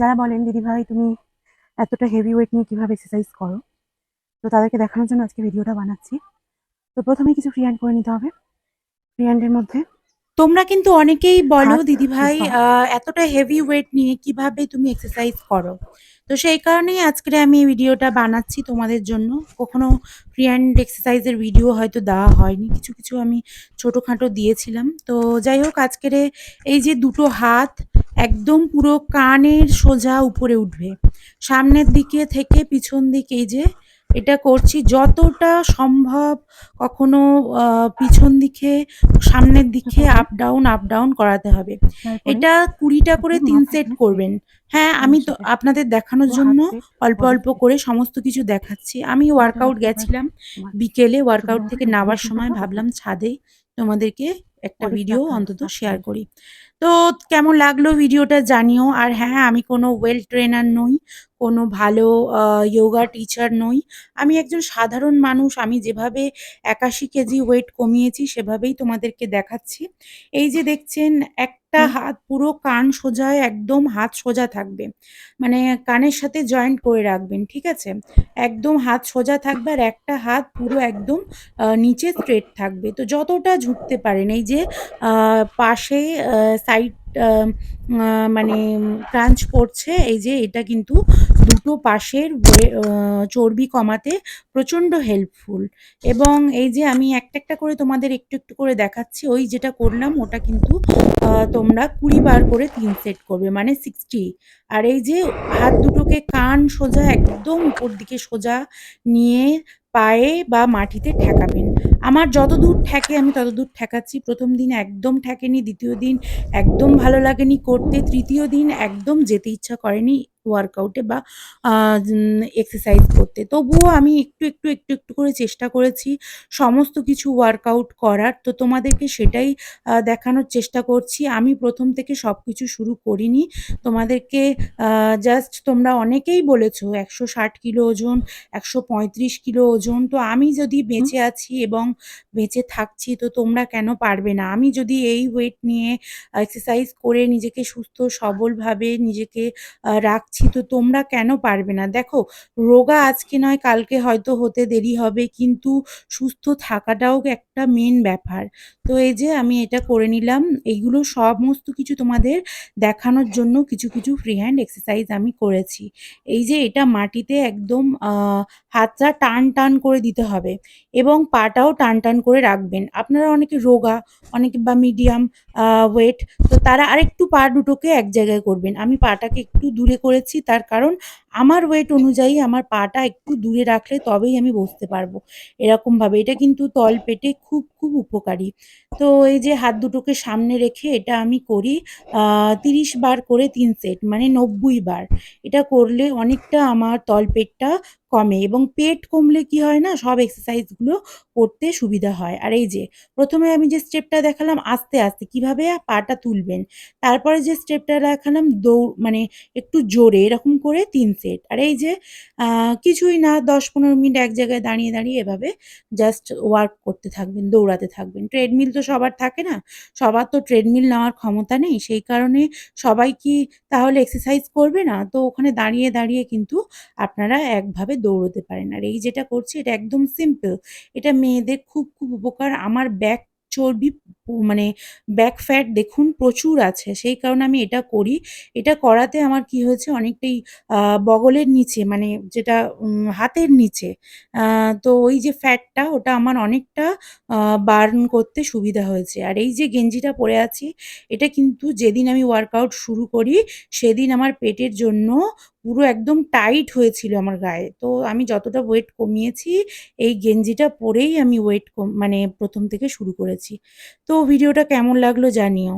যারা বলেন দিদি ভাই তুমি এতটা হেভি ওয়েট নিয়ে কীভাবে এক্সারসাইজ করো? তো তাদেরকে দেখানোর জন্য আজকে ভিডিওটা বানাচ্ছি। তো প্রথমে কিছু ফ্রি হ্যান্ড করে নিতে হবে। ফ্রি হ্যান্ডের মধ্যে তোমরা কিন্তু অনেকেই বলো দিদি ভাই এতটা হেভি ওয়েট নিয়ে কীভাবে তুমি এক্সারসাইজ করো? তো সেই কারণেই আজকে আমি এই ভিডিওটা বানাচ্ছি তোমাদের জন্য। কখনো ফ্রি হ্যান্ড এক্সারসাইজের ভিডিও হয়তো দেওয়া হয়নি। কিছু কিছু আমি ছোটোখাটো দিয়েছিলাম। তো যাই হোক আজকের এই যে দুটো হাত একদম পুরো কানের সোজা উপরে উঠবে। সামনের দিকে থেকে পিছন দিকে এই যে এটা করছি যতটা সম্ভব কখনো পিছন দিকে সামনের দিকে আপ ডাউন আপ ডাউন করাতে হবে। এটা কুড়িটা করে তিন সেট করবেন। হ্যাঁ আমি তো আপনাদের দেখানোর জন্য অল্প অল্প করে সমস্ত কিছু দেখাচ্ছি। আমি ওয়ার্কআউট গেছিলাম বিকেলে ওয়ার্কআউট থেকে নামার সময় ভাবলাম ছাদে তোমাদেরকে একটা ভিডিও অন্তত শেয়ার করি। তো কেমন লাগল ভিডিওটা জানিও। আর হ্যাঁ আমি কোনো ওয়েল ট্রেনার নই। কোনো ভালো যোগা টিচার নই। আমি একজন সাধারণ মানুষ আমি যেভাবে একাশি কেজি ওয়েট কমিয়েছি সেভাবেই তোমাদেরকে দেখাচ্ছি। এই যে দেখছেন একটা হাত পুরো কান সোজা একদম হাত সোজা থাকবে। মানে কানের সাথে জয়েন্ট করে রাখবেন ঠিক আছে? একদম হাত সোজা থাকবে আর একটা হাত পুরো একদম নিচে স্ট্রেট থাকবে। তো যতটা ঝুঁকতে পারেন এই যে পাশে সাইড মানে ক্রাঞ্চ পড়ছে এই যে এটা কিন্তু দুটো পাশের চর্বি কমাতে প্রচণ্ড হেল্পফুল এবং এই যে আমি একটা একটা করে তোমাদের একটু একটু করে দেখাচ্ছি, ওই যেটা করলাম ওটা কিন্তু তোমরা কুড়ি বার করে তিন সেট করবে মানে সিক্সটি আর এই যে হাত দুটোকে কান সোজা একদম উপর দিকে সোজা নিয়ে পায়ে বা মাটিতে ঠেকাবেন। আমার যত দূর ঠেকে আমি তত দূর ঠেকাচ্ছি। প্রথম দিন একদম ঠেকেনি, দ্বিতীয় দিন একদম ভালো লাগেনি, করতে, তৃতীয় দিন একদম যেতে ইচ্ছা করেনি। ওয়ার্কআউটে বা এক্সারসাইজ করতে। তবুও আমি একটু একটু একটু একটু করে চেষ্টা করেছি সমস্ত কিছু ওয়ার্কআউট করার। তো তোমাদেরকে সেটাই দেখানোর চেষ্টা করছি। আমি প্রথম থেকে সব কিছু শুরু করিনি। তোমাদেরকে জাস্ট তোমরা অনেকেই বলেছ একশো ষাট কিলো ওজন একশো পঁয়ত্রিশ কিলো ওজন। তো আমি যদি বেঁচে আছি এবং বেঁচে থাকছি তো তোমরা কেন পারবে না? আমি যদি এই ওয়েট নিয়ে এক্সারসাইজ করে নিজেকে সুস্থ সবলভাবে নিজেকে আহ, রাখছি তো তোমরা কেন পারবে না? দেখো, রোগা আজকে নয়, কালকে হয়তো হতে দেরি হবে, কিন্তু সুস্থ থাকাটাও একটা মেন ব্যাপার। তো এই যে আমি এটা করে নিলাম, এইগুলো সমস্ত কিছু তোমাদের দেখানোর জন্য কিছু কিছু ফ্রি হ্যান্ড এক্সারসাইজ আমি করেছি। এই যে এটা মাটিতে একদম হাতটা টান টান করে দিতে হবে এবং পাটাও টান টান করে রাখবেন। আপনারা অনেকে রোগা, অনেকে বা মিডিয়াম ওয়েট তারা আরেকটু পা দুটোকে এক জায়গায় করবেন। আমি পাটাকে একটু দূরে করেছি, তার কারণ আমার ওয়েট অনুযায়ী আমার পাটা একটু দূরে রাখলে তবেই আমি বসতে পারব। এরকমভাবে। এটা কিন্তু তল পেটে খুব খুব উপকারী। তো এই যে হাত দুটোকে সামনে রেখে এটা আমি করি তিরিশ বার করে তিন সেট মানে নব্বই বার। এটা করলে অনেকটা আমার তলপেটটা কমে এবং পেট কমলে কি হয় না, সব এক্সারসাইজগুলো করতে সুবিধা হয়। আর এই যে, প্রথমে আমি যে স্টেপটা দেখালাম আস্তে আস্তে, কীভাবে পাটা তুলবেন? তারপরে যে স্টেপটা দেখালাম দৌড় মানে একটু জোরে, এরকম করে তিন সেট আর এই যে কিছুই না, দশ পনেরো মিনিট এক জায়গায় দাঁড়িয়ে দাঁড়িয়ে এভাবে জাস্ট ওয়ার্ক করতে থাকবেন, দৌড়াতে থাকবেন। ট্রেডমিল তো সবার থাকে না, সবার তো ট্রেডমিল নেওয়ার ক্ষমতা নেই। সেই কারণে সবাই কি তাহলে এক্সারসাইজ করবে না? তো ওখানে দাঁড়িয়ে দাঁড়িয়ে কিন্তু আপনারা একভাবে দৌড়তে পারেন আর এই যেটা করছি এটা একদম সিম্পল এটা মেয়েদের খুব খুব উপকার। আমার ব্যাক চর্বি মানে ব্যাক ফ্যাট দেখুন প্রচুর আছে। সেই কারণে আমি এটা করি। এটা করাতে আমার কি হয়েছে, অনেকটাই বগলের নিচে মানে যেটা হাতের নিচে তো ওই যে ফ্যাটটা ওটা আমার অনেকটা বার্ন করতে সুবিধা হয়েছে। আর এই যে গেঞ্জিটা পরে আছি, এটা কিন্তু যেদিন আমি ওয়ার্কআউট শুরু করি, সেদিন আমার পেটের জন্য পুরো একদম টাইট হয়েছিল আমার গায়ে। তো আমি যতটা ওয়েট কমিয়েছি, এই গেঞ্জিটা পরেই আমি ওয়েট মানে প্রথম থেকে শুরু করেছি। তো ভিডিওটা কেমন লাগল জানিও।